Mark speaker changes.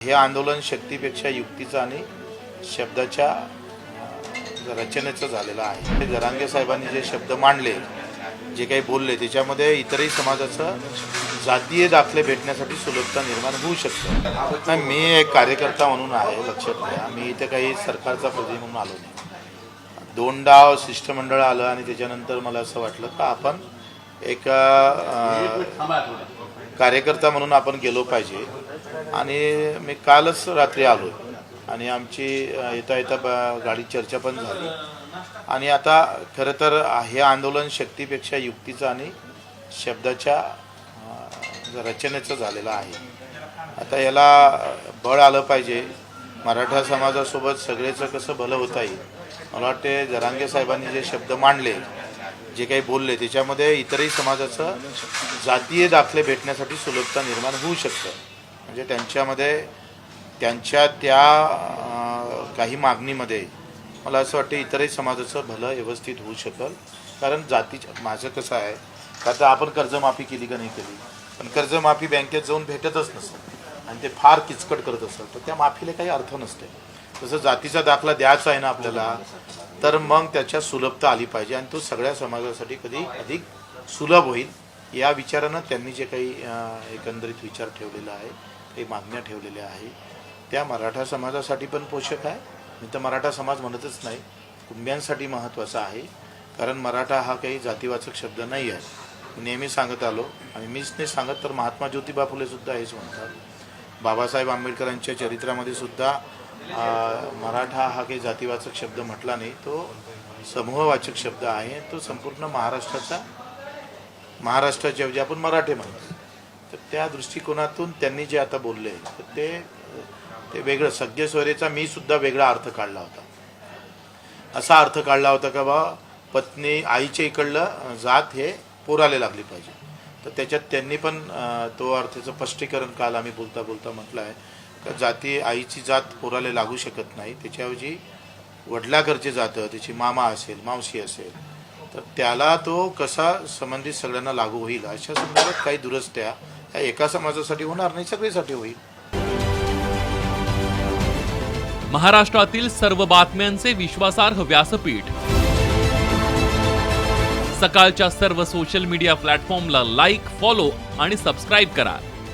Speaker 1: हे आंदोलन शक्तीपेक्षा युक्तीचं आणि शब्दाच्या रचनेचं झालेलं आहे. जरांगे साहेबांनी जे शब्द मांडले जे काही बोलले त्याच्यामध्ये इतरही समाजाचं जातीय दाखले भेटण्यासाठी सुलभता निर्माण होऊ शकते. नाही मी एक कार्यकर्ता म्हणून आहे लक्षात घ्या. मी इथे काही सरकारचा प्रतिनिधी म्हणून आलो नाही. दोन डाव शिष्टमंडळ आलं आणि त्याच्यानंतर मला असं वाटलं का आपण एका कार्यकर्ता म्हणून आपण गेलो पाहिजे. आणि मी कालच रात्री आलो आणि आमची येता येता ब- गाडी चर्चा पण झाली. आणि आता खरं तर हे आंदोलन शक्तीपेक्षा युक्तीचं आणि शब्दाच्या रचनेचं झालेलं आहे. आता याला बळ आलं पाहिजे. मराठा समाजासोबत सगळेचं कसं भलं होता येईल? मला वाटते जरांगे साहेबांनी जे शब्द मांडले जे काही बोलले त्याच्यामध्ये इतरही समाजाचं जातीय दाखले भेटण्यासाठी सुलभता निर्माण होऊ शकतं. म्हणजे त्यांच्यामध्ये त्यांच्या त्या काही मागणीमध्ये मला असं वाटतं इतरही समाजाचं भलं व्यवस्थित होऊ शकल. कारण जातीच्या माझं कसं आहे का तर आपण कर्जमाफी केली का नाही केली. पण कर्जमाफी बँकेत जाऊन भेटतच नसतं. आणि ते फार किचकट करत असतं. तर त्या माफीला काही अर्थ नसते. तसं जातीचा दाखला द्यायचा आहे ना आपल्याला तर मग त्याच्या सुलभता आली पाहिजे आणि तो सगळ्या समाजासाठी कधी अधिक सुलभ होईल या विचारानं त्यांनी जे काही एकंदरीत विचार ठेवलेला आहे काही मागण्या ठेवलेल्या आहे त्या मराठा समाजासाठी पण पोषक आहे. मी तर मराठा समाज म्हणतच नाही. कुंब्यांसाठी महत्त्वाचा आहे कारण मराठा हा काही जातीवाचक शब्द नाही आहे. मी नेहमी सांगत आलो आणि मीच नाही सांगत तर महात्मा ज्योतिबा फुले सुद्धा हेच म्हणतात. बाबासाहेब आंबेडकरांच्या चरित्रामध्ये सुद्धा मराठा हा काही जातीवाचक शब्द म्हटला नाही तो समूहवाचक शब्द आहे. तो संपूर्ण महाराष्ट्राचा महाराष्ट्राच्या जे आपण मराठे म्हणतो तर त्या दृष्टिकोनातून त्यांनी जे आता बोलले तर ते ते वेगळं. सज्ञस्वरेचा मी सुद्धा वेगळा अर्थ काढला होता. असा अर्थ काढला होता का बा पत्नी आईच्या इकडलं जात हे पोराले लागली पाहिजे. तर त्याच्यात त्यांनी पण तो अर्थाचं स्पष्टीकरण काल आम्ही बोलता बोलता म्हटलं आहे का जाती आईची जात पोराला लागू शकत नाही. त्याच्याऐवजी वडिलाकडचे जातं त्याची मामा असेल मावशी असेल तर त्याला तो कसा संबंधित सगळ्यांना लागू होईल? अशा संदर्भात काही दुरुस्त्या ह्या एका समाजासाठी होणार नाही सगळीसाठी होईल.
Speaker 2: महाराष्ट्रातील सर्व बातम्यांचे विश्वासार्ह व्यासपीठ. सकाळच्या सर्व सोशल मीडिया प्लॅटफॉर्मला लाईक फॉलो आणि सबस्क्राईब करा.